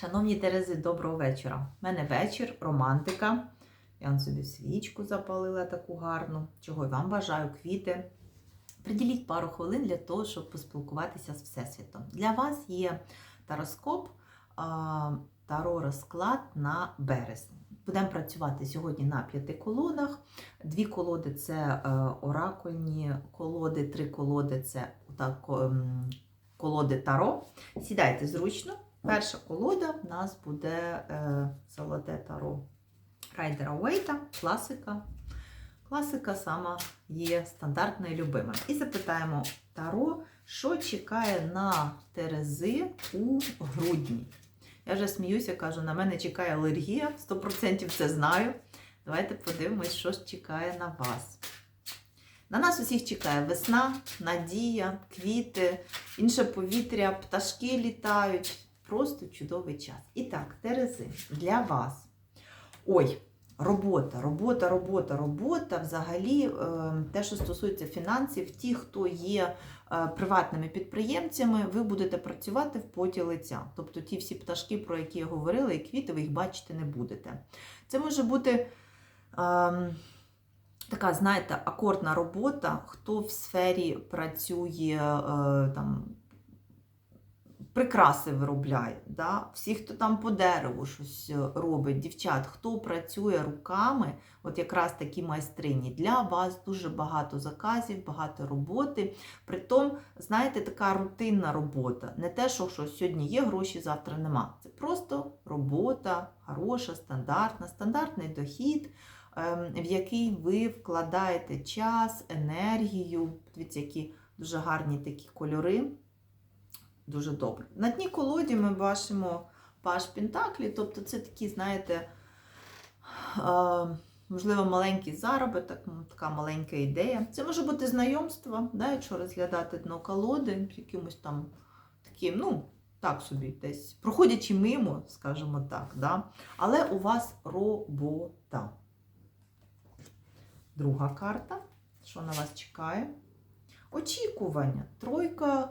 Шановні Терези, доброго вечора. У мене вечір, романтика. Я вам собі свічку запалила таку гарну. Чого й вам бажаю, квіти. Приділіть пару хвилин для того, щоб поспілкуватися з Всесвітом. Для вас є тароскоп, таро розклад на березень. Будемо працювати сьогодні на п'яти колодах. Дві колоди це е, оракульні колоди, три колоди це ем, колоди таро. Сідайте зручно. Перша колода в нас буде е, золоте таро Райдера Уейта, класика. Класика сама є стандартною і любимим. І запитаємо Таро, що чекає на Терези у грудні. Я вже сміюся, кажу, на мене чекає алергія, 100% це знаю. Давайте подивимось, що чекає на вас. На нас усіх чекає весна, надія, квіти, інше повітря, пташки літають. Просто чудовий час. І так, Терези, для вас. Ой, робота, робота, робота, робота. Взагалі, е, те, що стосується фінансів, ті, хто є е, приватними підприємцями, ви будете працювати в поті лиця. Тобто ті всі пташки, про які я говорила, і квіти, ви їх бачити не будете. Це може бути. ем, Така, знаєте, акордна робота, хто в сфері працює, е, там, прикраси виробляє, да? всі, хто там по дереву щось е, робить, дівчат, хто працює руками, от якраз такі майстрині, для вас дуже багато заказів, багато роботи. Притом, знаєте, така рутинна робота. Не те, що, що сьогодні є гроші, завтра нема. Це просто робота, хороша, стандартна, стандартний дохід. ем, В який ви вкладаєте час, енергію, дивіться, які дуже гарні такі кольори. Дуже добре. На дні колоді ми бачимо паш Пентаклі, тобто це такі, знаєте, можливо, маленький заробіток, така маленька ідея. Це може бути знайомство, да, якщо розглядати дно колоди, якимось там таким, ну, так собі, десь проходячи мимо, скажімо так. Да? Але у вас робота. Друга карта. Що на вас чекає? Очікування. Тройка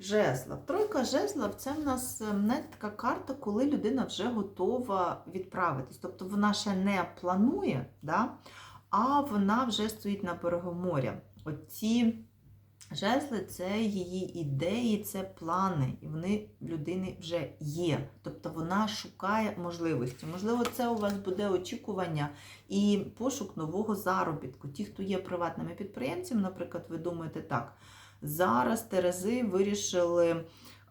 жезлов. Тройка жезлов це в нас е, не така карта, коли людина вже готова відправитись. Тобто вона ще не планує, да? а вона вже стоїть на берегу моря. Оці жезли це її ідеї, це плани, і вони в людини вже є. Тобто вона шукає можливості. Можливо, це у вас буде очікування і пошук нового заробітку. Ті, хто є приватними підприємцями, наприклад, ви думаєте так. Зараз Терези вирішили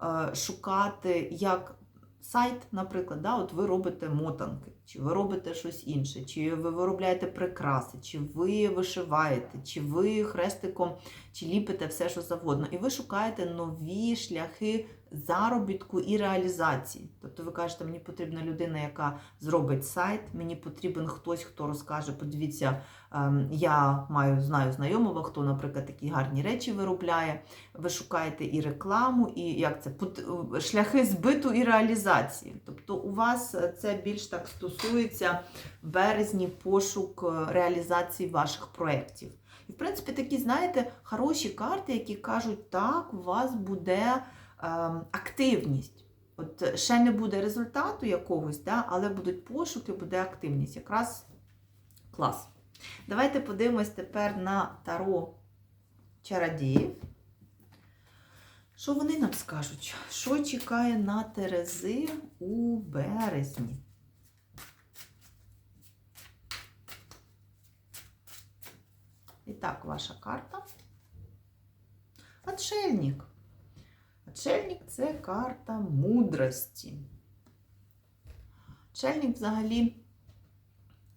е, шукати як сайт, наприклад, да, от ви робите мотанки, чи ви робите щось інше, чи ви виробляєте прикраси, чи ви вишиваєте, чи ви хрестиком, чи ліпите все, що завгодно. І ви шукаєте нові шляхи заробітку і реалізації. Тобто ви кажете, мені потрібна людина, яка зробить сайт, мені потрібен хтось, хто розкаже, подивіться, ем, я маю знаю знайомого, хто, наприклад, такі гарні речі виробляє. Ви шукаєте і рекламу, і як це пот- шляхи збиту і реалізації. Тобто, у вас це більш так стосується в березні пошук е, реалізації ваших проєктів. І, в принципі, такі, знаєте, хороші карти, які кажуть, так, у вас буде активність. От ще не буде результату якогось, да, але будуть пошуки, буде активність. Якраз клас. Давайте подивимось тепер на таро чародіїв. Що вони нам скажуть? Що чекає на Терези у березні? І так, ваша карта. Отшельник. Отшельник це карта мудрості. Отшельник взагалі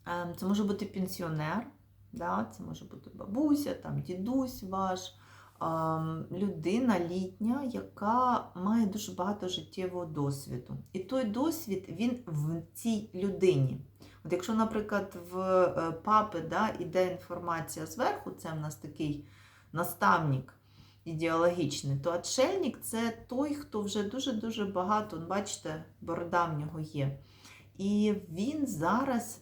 ем, це може бути пенсіонер, да? це може бути бабуся, там, дідусь ваш, ем, людина літня, яка має дуже багато життєвого досвіду. І той досвід він в цій людині. От якщо, наприклад, в е, папи да, іде інформація зверху, це в нас такий наставник ідеологічний, то отшельник це той, хто вже дуже-дуже багато, бачите, борода в нього є. І він зараз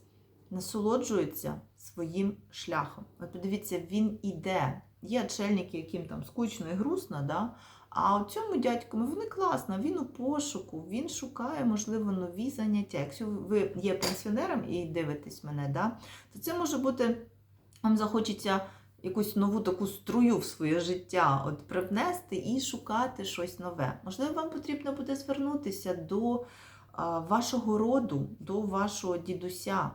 насолоджується своїм шляхом. От подивіться, він іде. Є отшельники, яким там скучно і грустно, да? А цьому дядькому вони класно, він у пошуку, він шукає, можливо, нові заняття. Якщо ви є пенсіонером і дивитесь мене, да, то це може бути, вам захочеться якусь нову таку струю в своє життя от привнести і шукати щось нове. Можливо, вам потрібно буде звернутися до вашого роду, до вашого дідуся,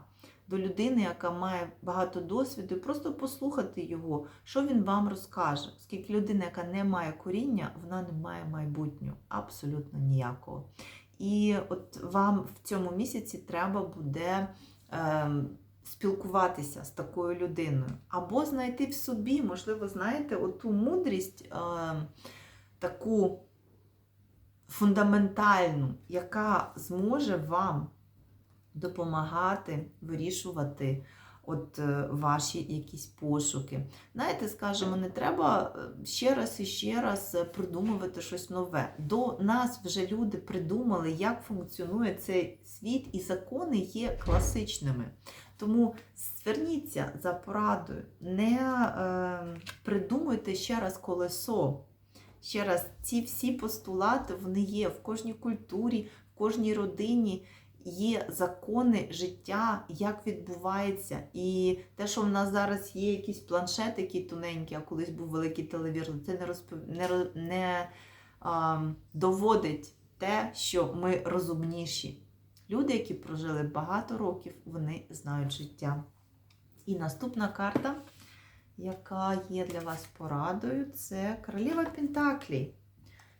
до людини, яка має багато досвіду, і просто послухати його, що він вам розкаже. Оскільки людина, яка не має коріння, вона не має майбутнього, абсолютно ніякого. І от вам в цьому місяці треба буде. ем, спілкуватися з такою людиною, або знайти в собі, можливо, знаєте, оту мудрість е, таку фундаментальну, яка зможе вам допомагати вирішувати от е, ваші якісь пошуки. Знаєте, скажімо, не треба е, ще раз і ще раз е, придумувати щось нове. До нас вже люди придумали, як функціонує цей світ, і закони є класичними. Тому зверніться за порадою, не е, придумуйте ще раз колесо. Ще раз, ці всі постулати вони є в кожній культурі, в кожній родині. Є закони життя, як відбувається. І те, що в нас зараз є якісь планшетики тоненькі, а колись був великий телевізор, це не, розпов... не, не а, доводить те, що ми розумніші. Люди, які прожили багато років, вони знають життя. І наступна карта, яка є для вас порадою, це Королева Пентаклі.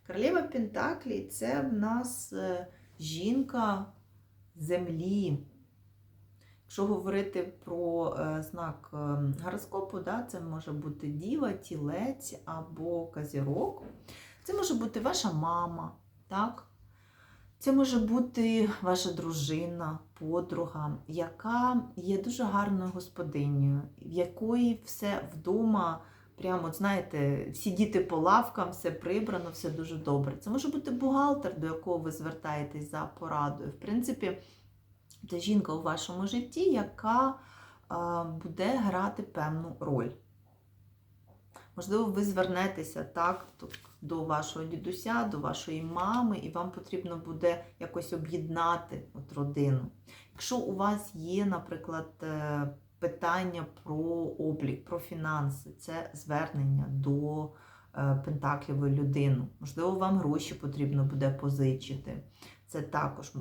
Королева Пентаклі це в нас е, жінка землі. Якщо говорити про е, знак е, гороскопу, да, це може бути діва, тілець або казірок. Це може бути ваша мама, так? Це може бути ваша дружина, подруга, яка є дуже гарною господинею, в якої все вдома, прямо, знаєте, всі діти по лавкам, все прибрано, все дуже добре. Це може бути бухгалтер, до якого ви звертаєтесь за порадою. В принципі, це жінка у вашому житті, яка буде грати певну роль. Можливо, ви звернетеся так до вашого дідуся, до вашої мами, і вам потрібно буде якось об'єднати от родину. Якщо у вас є, наприклад, е, питання про облік, про фінанси, це звернення до е, пентаклівої людини. Можливо, вам гроші потрібно буде позичити. Це також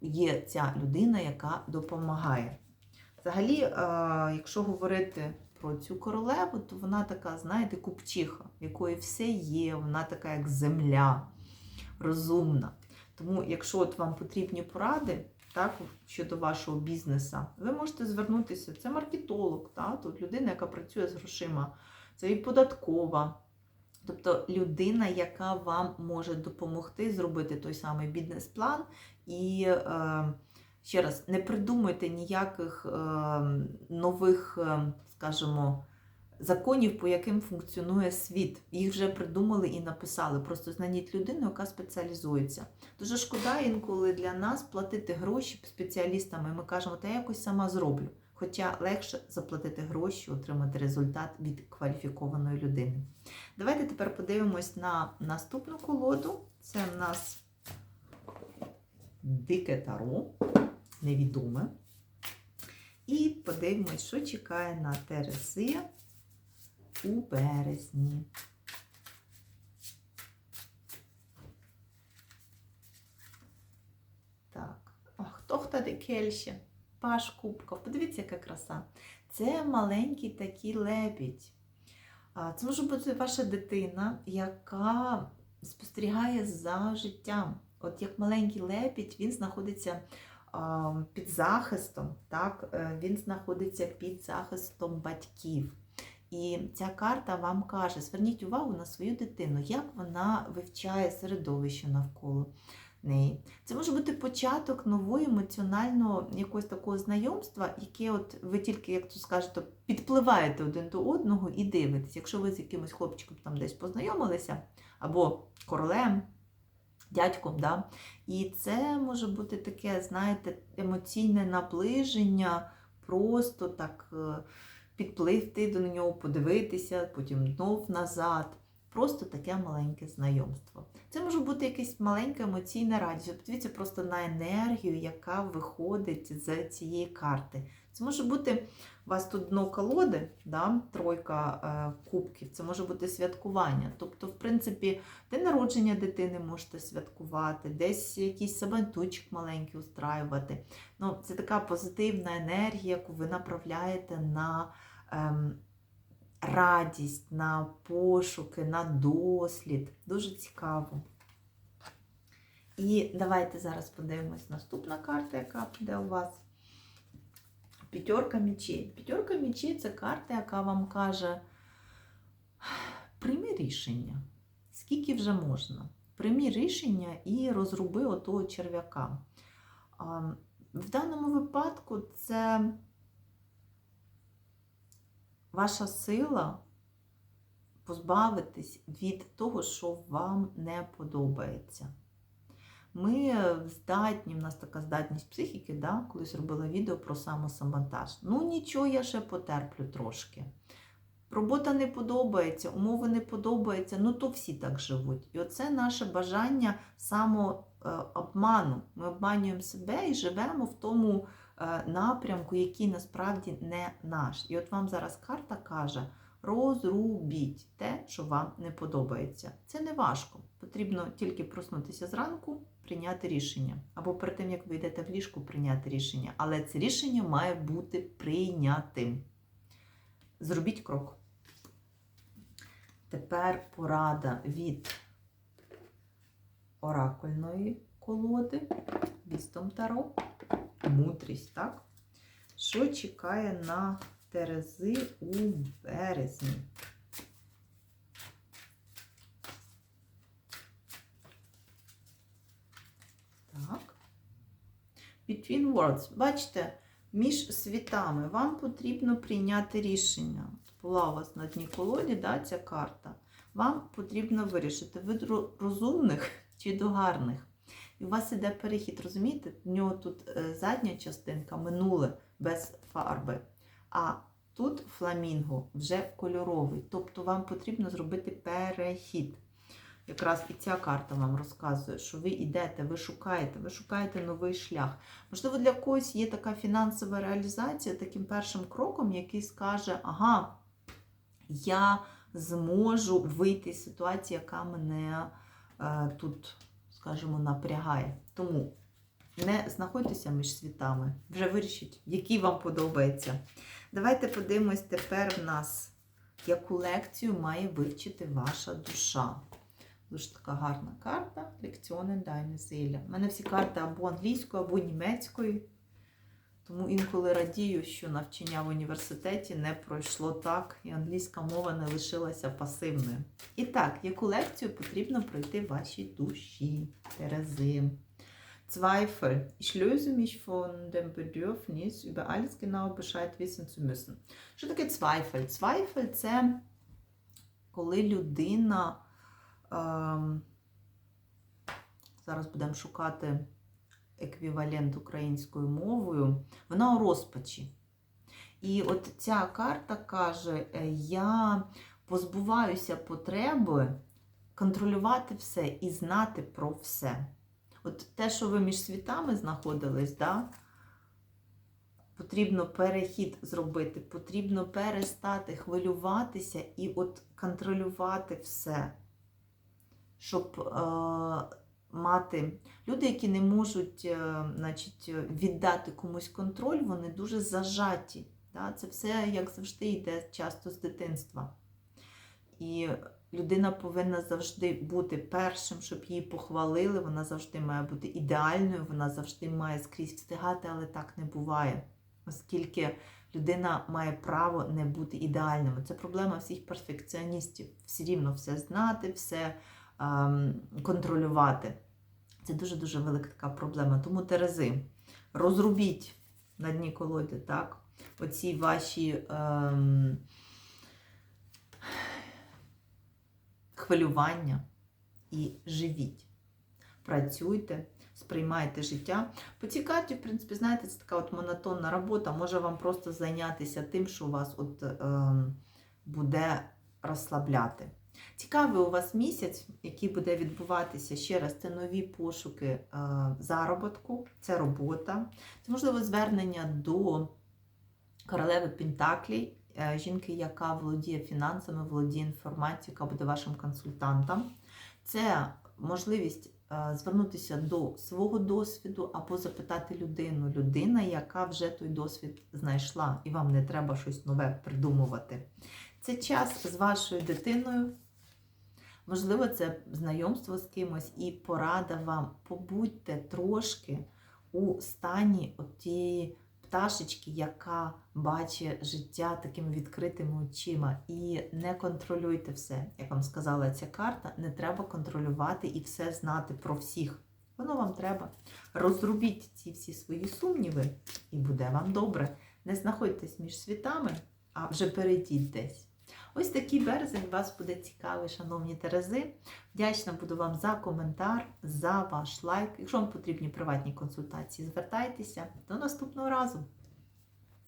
є ця людина, яка допомагає. Взагалі, е, якщо говорити про цю королеву, то вона така, знаєте, купчиха, в якої все є, вона така, як земля, розумна. Тому, якщо от вам потрібні поради так, щодо вашого бізнесу, ви можете звернутися. Це маркетолог, так, тут людина, яка працює з грошима, це і податкова. Тобто людина, яка вам може допомогти зробити той самий бізнес-план і. Е, Ще раз, не придумуйте ніяких е, нових, е, скажімо, законів, по яким функціонує світ. Їх вже придумали і написали. Просто знайдіть людину, яка спеціалізується. Дуже шкода інколи для нас платити гроші спеціалістам, і ми кажемо, та я якось сама зроблю. Хоча легше заплатити гроші, отримати результат від кваліфікованої людини. Давайте тепер подивимось на наступну колоду. Це в нас дике таро невідоме. І подивимось, що чекає на Терези у березні. Так, О, хто хто де кельще? Паш Кубков. Подивіться, яка краса. Це маленький такий лебідь. Це може бути ваша дитина, яка спостерігає за життям. От як маленький лебідь, він знаходиться під захистом, так? е, він знаходиться під захистом батьків. І ця карта вам каже: зверніть увагу на свою дитину, як вона вивчає середовище навколо неї. Це може бути початок нового емоціонального якогось такого знайомства, яке от ви тільки, як то скажете, підпливаєте один до одного і дивитесь. Якщо ви з якимось хлопчиком там десь познайомилися, або королем, дядьком, да? і це може бути таке, знаєте, емоційне наближення, просто так е, підпливти до нього, подивитися, потім знов назад. Просто таке маленьке знайомство. Це може бути якась маленька емоційна радість. Подивіться просто на енергію, яка виходить з цієї карти. Це може бути у вас тут дно колоди, да, тройка е, кубків, це може бути святкування. Тобто, в принципі, день народження дитини можете святкувати, десь якийсь сабантуйчик маленький устраювати. Ну, це така позитивна енергія, яку ви направляєте на ем, радість, на пошуки, на дослід. Дуже цікаво. І давайте зараз подивимось наступна карта, яка буде у вас. П'ятерка мечей. П'ятерка мечей це карта, яка вам каже: прийми рішення, скільки вже можна. Прийми рішення і розруби отого черв'яка. В даному випадку це ваша сила позбавитись від того, що вам не подобається. Ми здатні, в нас така здатність психіки, да? колись робила відео про самосаботаж. Ну нічого, я ще потерплю трошки. Робота не подобається, умови не подобаються, ну то всі так живуть. І оце наше бажання самообману. Ми обманюємо себе і живемо в тому е, напрямку, який насправді не наш. І от вам зараз карта каже: розрубіть те, що вам не подобається. Це не важко. Потрібно тільки проснутися зранку, прийняти рішення. Або перед тим, як ви йдете в ліжку, прийняти рішення. Але це рішення має бути прийнятим. Зробіть крок. Тепер порада від оракульної колоди, вістом Таро, мудрість, так? Що чекає на Терези у березні? Так. Between words. Бачите, між світами вам потрібно прийняти рішення. Була у вас на дні колоді да, ця карта. Вам потрібно вирішити, ви розумних чи до гарних. І у вас іде перехід, розумієте? В нього тут е, задня частинка минуле без фарби. А тут фламінго вже кольоровий. Тобто вам потрібно зробити перехід. Якраз і ця карта вам розказує, що ви йдете, ви шукаєте, ви шукаєте новий шлях. Можливо, для когось є така фінансова реалізація таким першим кроком, який скаже, ага, я зможу вийти з ситуації, яка мене е, тут, скажімо, напрягає. Тому не знаходьтеся між світами, вже вирішіть, який вам подобається. Давайте подивимось тепер в нас, яку лекцію має вивчити ваша душа. Дуже така гарна карта. Лекціони Дайне Зеля. У мене всі карти або англійською, або німецькою. Тому інколи радію, що навчання в університеті не пройшло так, і англійська мова не лишилася пасивною. І так, яку лекцію потрібно пройти вашій душі, Терези? Zweifel. Ich löse mich von dem Bedürfnis, über alles genau Bescheid wissen zu müssen. Що таке Zweifel? Zweifel – це коли людина Ем, Зараз будемо шукати еквівалент українською мовою. Вона у розпачі. І от ця карта каже: е, я позбуваюся потреби контролювати все і знати про все. От те, що ви між світами знаходились, да, потрібно перехід зробити, потрібно перестати хвилюватися і от контролювати все щоб е, мати люди, які не можуть е, значить, віддати комусь контроль, вони дуже зажаті. Це все, як завжди, йде часто з дитинства. І людина повинна завжди бути першим, щоб її похвалили. Вона завжди має бути ідеальною, вона завжди має скрізь встигати, але так не буває. Оскільки людина має право не бути ідеальною. Це проблема всіх перфекціоністів. Все рівно все знати, все контролювати. Це дуже-дуже велика така проблема. Тому Терези, розрубіть на дні колоди, так? Оці ваші ем, хвилювання і живіть. Працюйте, сприймайте життя. По цій карті, в принципі, знаєте, це така от монотонна робота. Може вам просто зайнятися тим, що вас от, ем, буде розслабляти. Цікавий у вас місяць, який буде відбуватися ще раз, це нові пошуки е, заробітку, це робота, це можливо звернення до королеви Пентаклій, е, жінки, яка володіє фінансами, володіє інформацією, яка буде вашим консультантом. Це можливість е, звернутися до свого досвіду або запитати людину, людина, яка вже той досвід знайшла, і вам не треба щось нове придумувати. Це час з вашою дитиною. Можливо, це знайомство з кимось і порада вам. Побудьте трошки у стані от тієї пташечки, яка бачить життя такими відкритими очима. І не контролюйте все. Як вам сказала ця карта, не треба контролювати і все знати про всіх. Воно вам треба. Розрубіть ці всі свої сумніви, і буде вам добре. Не знаходьтесь між світами, а вже перейдіть десь. Ось такий березень вас буде цікавий, шановні Терези. Вдячна буду вам за коментар, за ваш лайк. Якщо вам потрібні приватні консультації, звертайтеся. До наступного разу!